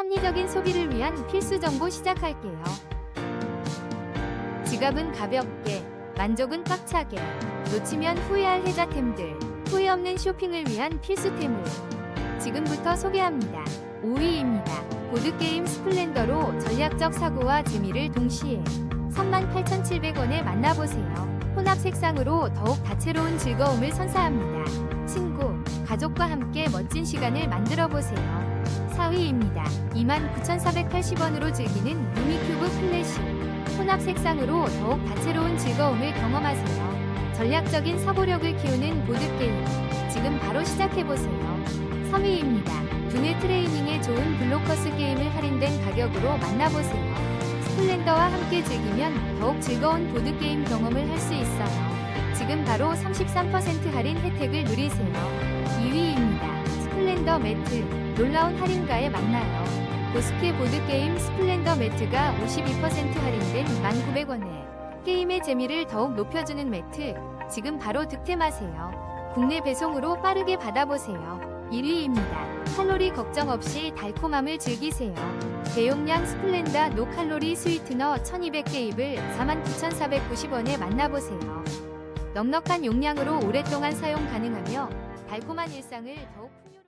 합리적인 소비를 위한 필수 정보 시작할게요. 지갑은 가볍게, 만족은 꽉차게, 놓치면 후회할 혜자템들, 후회 없는 쇼핑을 위한 필수템을 지금부터 소개합니다. 5위입니다. 보드게임 스플렌더로 전략적 사고와 재미를 동시에 38,700원에 만나보세요. 혼합 색상으로 더욱 다채로운 즐거움을 선사합니다. 친구, 가족과 함께 멋진 시간을 만들어 보세요. 4위입니다. 29,480원으로 즐기는 루미큐브 플래시. 혼합 색상으로 더욱 다채로운 즐거움을 경험하세요. 전략적인 사고력을 키우는 보드게임. 지금 바로 시작해보세요. 3위입니다. 두뇌 트레이닝에 좋은 블로커스 게임을 할인된 가격으로 만나보세요. 스플렌더와 함께 즐기면 더욱 즐거운 보드게임 경험을 할 수 있어요. 지금 바로 33% 할인 혜택을 누리세요. 2위입니다. 스플렌더 매트. 놀라운 할인가에 만나요. 보스케 보드게임 스플렌더 매트가 52% 할인된 1,900원에 게임의 재미를 더욱 높여주는 매트. 지금 바로 득템하세요. 국내 배송으로 빠르게 받아보세요. 1위입니다. 칼로리 걱정 없이 달콤함을 즐기세요. 대용량 스플렌더 노칼로리 스위트너 1200개입을 49,490원에 만나보세요. 넉넉한 용량으로 오랫동안 사용 가능하며 달콤한 일상을 더욱 풍요